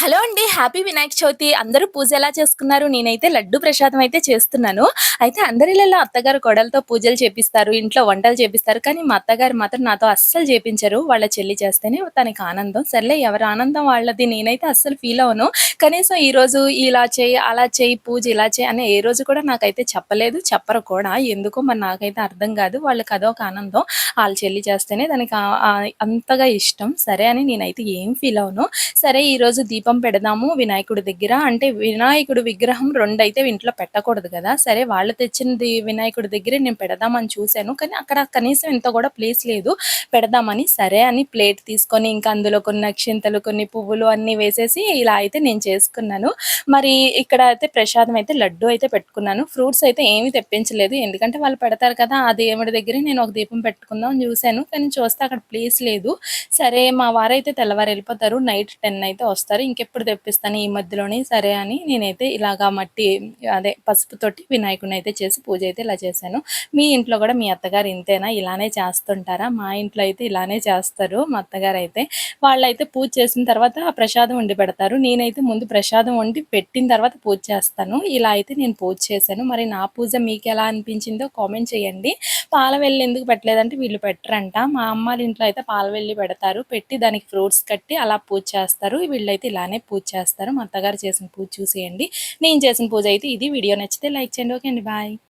Hello అండి happy Vinayaka Chavithi. అందరూ పూజ ఎలా చేసుకున్నారు? నేనైతే లడ్డు ప్రసాదం అయితే చేస్తున్నాను. అయితే అందరిలో అత్తగారు కొడలతో పూజలు చేపిస్తారు ఇంట్లో వంటలు చేపిస్తారు. కానీ మా అత్తగారు మాత్రం నాతో అస్సలు చేపించరు. వాళ్ళ చెల్లి చేస్తేనే తనకి ఆనందం. సర్లే ఎవరి ఆనందం వాళ్ళది? నేనైతే అస్సలు ఫీల్ అవను కనీసం ఈ రోజు ఇలా చేయి అలా చేయి పూజ ఇలా చేయి అని ఏ రోజు కూడా నాకైతే చెప్పలేదు చెప్పరు కూడా. ఎందుకో మరి నాకైతే అర్థం కాదు. వాళ్ళకి అదొక ఆనందం. వాళ్ళ చెల్లి చేస్తేనే దానికి అంతగా ఇష్టం. సరే అని నేనైతే ఏం ఫీల్ అవును సరే ఈరోజు దీపం పెడదాము వినాయకుడి దగ్గర. అంటే వినాయకుడి విగ్రహం రెండు అయితే ఇంట్లో పెట్టకూడదు కదా. సరే వాళ్ళు తెచ్చినది వినాయకుడి దగ్గరే నేను పెడదామని చూశాను. కానీ అక్కడ కనీసం ఇంత కూడా ప్లేస్ లేదు. పెడదామని సరే అని ప్లేట్ తీసుకొని ఇంకా అందులో కొన్ని అక్షింతలు కొన్ని పువ్వులు అన్నీ వేసేసి ఇలా అయితే నేను చేసుకున్నాను. మరి ఇక్కడ అయితే ప్రసాదం అయితే లడ్డు అయితే పెట్టుకున్నాను. ఫ్రూట్స్ అయితే ఏమీ తెప్పించలేదు. ఎందుకంటే వాళ్ళు పెడతారు కదా ఆ దేవుడి దగ్గర నేను ఒక దీపం పెట్టుకుందాం అని చూశాను కానీ చూస్తే అక్కడ ప్లేస్ లేదు. సరే మా వారైతే తెల్లవారు వెళ్ళిపోతారు నైట్ టెన్ అయితే వస్తారు. ఇంకెప్పుడు తెప్పిస్తాను ఈ మధ్యలోనే సరే అని నేనైతే ఇలాగా మట్టి అదే పసుపుతోటి వినాయకుడిని అయితే చేసి పూజ అయితే ఇలా చేశాను. మీ ఇంట్లో కూడా మీ అత్తగారు ఇంతేనా? ఇలానే చేస్తుంటారా? మా ఇంట్లో అయితే ఇలానే చేస్తారు మా అత్తగారు అయితే. వాళ్ళైతే పూజ చేసిన తర్వాత ప్రసాదం వండి పెడతారు. నేనైతే ముందు ప్రసాదం వండి పెట్టిన తర్వాత పూజ చేస్తాను. ఇలా అయితే నేను పూజ చేశాను. మరి నా పూజ మీకు ఎలా అనిపించిందో కామెంట్ చేయండి. పాల వెళ్ళి ఎందుకు పెట్టలేదంటే వీళ్ళు పెట్టరంట. మా అమ్మ ఇంట్లో అయితే పాల వెళ్ళి పెడతారు. పెట్టి దానికి ఫ్రూట్స్ కట్టి అలా పూజ చేస్తారు. వీళ్ళైతే ఇలానే పూజ చేస్తారు. మా అత్తగారు చేసిన పూజ చూసేయండి. నేను చేసిన పూజ అయితే ఇది. వీడియో నచ్చితే లైక్ చేయండి. ఓకే అండి. బాయ్.